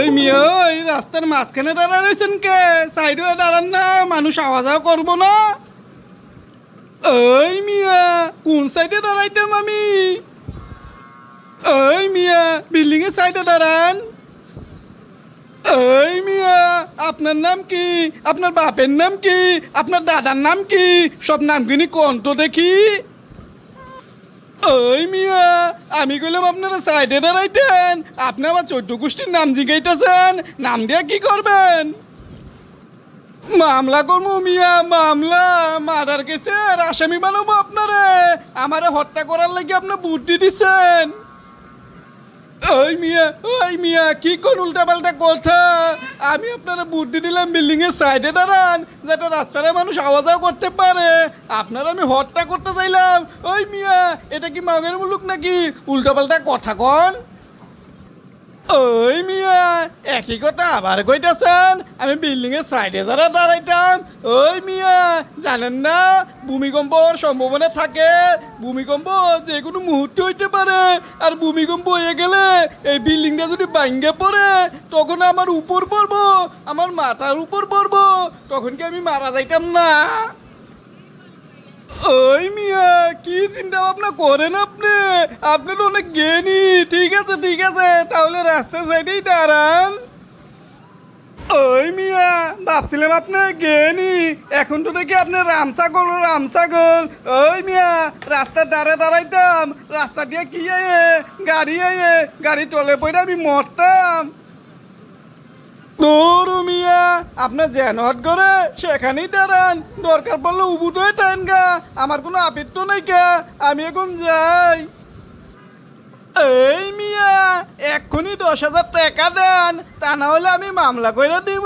এই এই রাস্তার মাঝখানে দাঁড়া রয়েছেন কে? সাইডে দাঁড়ান না, মানুষ আওয়া যাওয়া করব না। ওই মিয়া, কোন সাইডে দাঁড়াইতাম আমি? ওই মিয়া বিল্ডিং এর সাইডে দাঁড়ান। ওই মিয়া, আপনার নাম কি? আপনার বাপের নাম কি? আপনার দাদার নাম কি? সব নামগুলি কোন তো দেখি। ওই মিয়া, আমি কইলাম আপনারা সাইডে দাঁড়াইতেন। আপনি আমার চোদ্দ গোষ্ঠীর নাম জিগাইতেছেন, নাম দিয়ে কি করবেন? মামলা করব মিয়া, মামলা। মার্ডার কেসে আসামি বানাবো আপনারে। আমারে হত্যা করার লাগি আপনি বুদ্ধি দিচ্ছেন ওই মিয়া, ওই মিয়া, কি কোন কথা? আমি আপনারা বুদ্ধি দিলাম বিল্ডিং এর সাইডে দাঁড়ান, যাতে মানুষ করতে পারে। আপনারা আমি করতে চাইলাম। ওই মিয়া, এটা কি মাগের মুলুক নাকি? উল্টা পাল্টা কথা কন। ওই মিয়া, একই কথা আবার কইতাছেন, আমি বিল্ডিং এর সাইডে যারা দাঁড়াইতাম মিয়া জানেন না? ভূমিকম্প হওয়ার সম্ভাবনা থাকে। ভূমিকম্প যে কোনো মুহূর্তে হইতে পারে। আর ভূমিকম্প হয়ে গেলে এই বিল্ডিংটা যদি ভাঙ্গে পড়ে, তখন আমার উপর পড়ব, আমার মাথার উপর পড়ব, তখন কি আমি মারা যাইতাম না? ওই মিয়া, কি চিন্তা ভাবনা করেন আপনি? আপনি তো অনেক জ্ঞানী। ঠিক আছে ঠিক আছে, তাহলে রাস্তা সাইডেই দাঁড়ান। ওই মিয়া ভাবছিলাম আপনি জ্ঞানী এখন তো দেখি আপনি রামসাগর রামসাগর। ওই মিয়া রাস্তা দাঁড়ে দাঁড়াইতাম। রাস্তা দিয়ে কি আয়ে গাড়ি আয়ে গাড়ি তলে পড়ে আমি মরতাম। মিয়া আপনার জেনহট করে সেখানেই দাঁড়ান। দরকার পড়লে উবুট হয়ে গা। আমার কোনো আপিত্ত নাই আমি এখন যাই। এই মিয়া, এক্ষুনি দশ হাজার টাকা দেন। তা না হলে আমি মামলা কইরা দিব।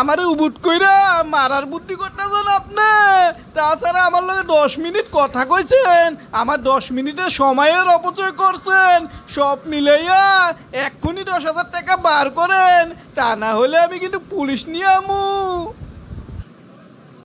আমার উবুট কইরা মারার বুদ্ধি করতেছেন আপনি। তাছাড়া আমার লগে দশ মিনিট কথা কইছেন, আমার দশ মিনিটের সময়ের অপচয় করছেন। সব মিলাইয়া এক্ষুনি দশ হাজার টাকা বার করেন, তা না হলে আমি কিন্তু পুলিশ নিয়ে আমু।